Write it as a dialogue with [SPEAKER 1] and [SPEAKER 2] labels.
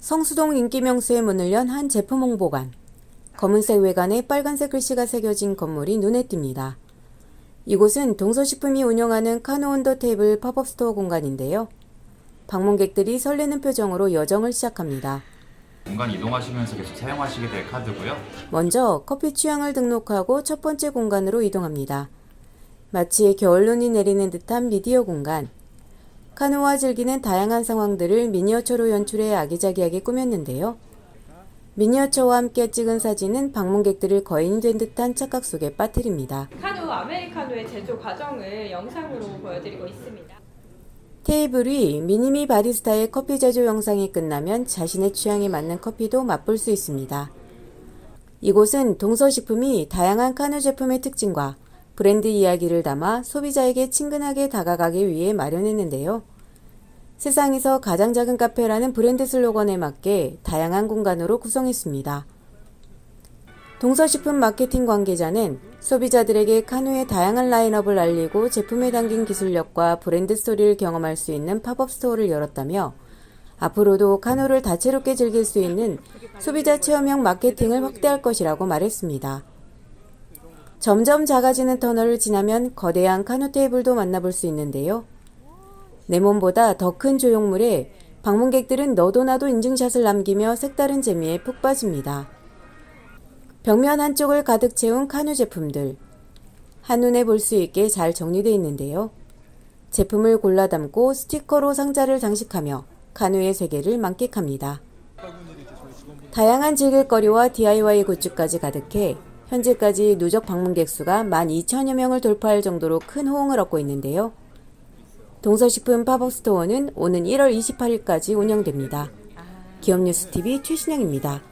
[SPEAKER 1] 성수동 인기 명소에 문을 연 한 제품 홍보관. 검은색 외관에 빨간색 글씨가 새겨진 건물이 눈에 띕니다. 이곳은 동서식품이 운영하는 카노 온더 테이블 팝업 스토어 공간인데요. 방문객들이 설레는 표정으로 여정을 시작합니다.
[SPEAKER 2] 공간 이동하시면서 계속 사용하시게 될 카드고요.
[SPEAKER 1] 먼저 커피 취향을 등록하고 첫 번째 공간으로 이동합니다. 마치 겨울 눈이 내리는 듯한 미디어 공간. 카누와 즐기는 다양한 상황들을 미니어처로 연출해 아기자기하게 꾸몄는데요. 미니어처와 함께 찍은 사진은 방문객들을 거인이 된 듯한 착각 속에 빠뜨립니다.
[SPEAKER 3] 카누 아메리카노의 제조 과정을 영상으로 보여드리고 있습니다.
[SPEAKER 1] 테이블 위 미니미 바리스타의 커피 제조 영상이 끝나면 자신의 취향에 맞는 커피도 맛볼 수 있습니다. 이곳은 동서식품이 다양한 카누 제품의 특징과 브랜드 이야기를 담아 소비자에게 친근하게 다가가기 위해 마련했는데요. 세상에서 가장 작은 카페라는 브랜드 슬로건에 맞게 다양한 공간으로 구성했습니다. 동서식품 마케팅 관계자는 소비자들에게 카누의 다양한 라인업을 알리고 제품에 담긴 기술력과 브랜드 스토리를 경험할 수 있는 팝업 스토어를 열었다며 앞으로도 카누를 다채롭게 즐길 수 있는 소비자 체험형 마케팅을 확대할 것이라고 말했습니다. 점점 작아지는 터널을 지나면 거대한 카누 테이블도 만나볼 수 있는데요. 내 몸보다 더 큰 조형물에 방문객들은 너도 나도 인증샷을 남기며 색다른 재미에 푹 빠집니다. 벽면 한쪽을 가득 채운 카누 제품들. 한눈에 볼 수 있게 잘 정리되어 있는데요. 제품을 골라 담고 스티커로 상자를 장식하며 카누의 세계를 만끽합니다. 다양한 즐길거리와 DIY 굿즈까지 가득해 현재까지 누적 방문객 수가 12,000여 명을 돌파할 정도로 큰 호응을 얻고 있는데요. 동서식품 팝업 스토어는 오는 1월 28일까지 운영됩니다. 기업뉴스TV 최신영입니다.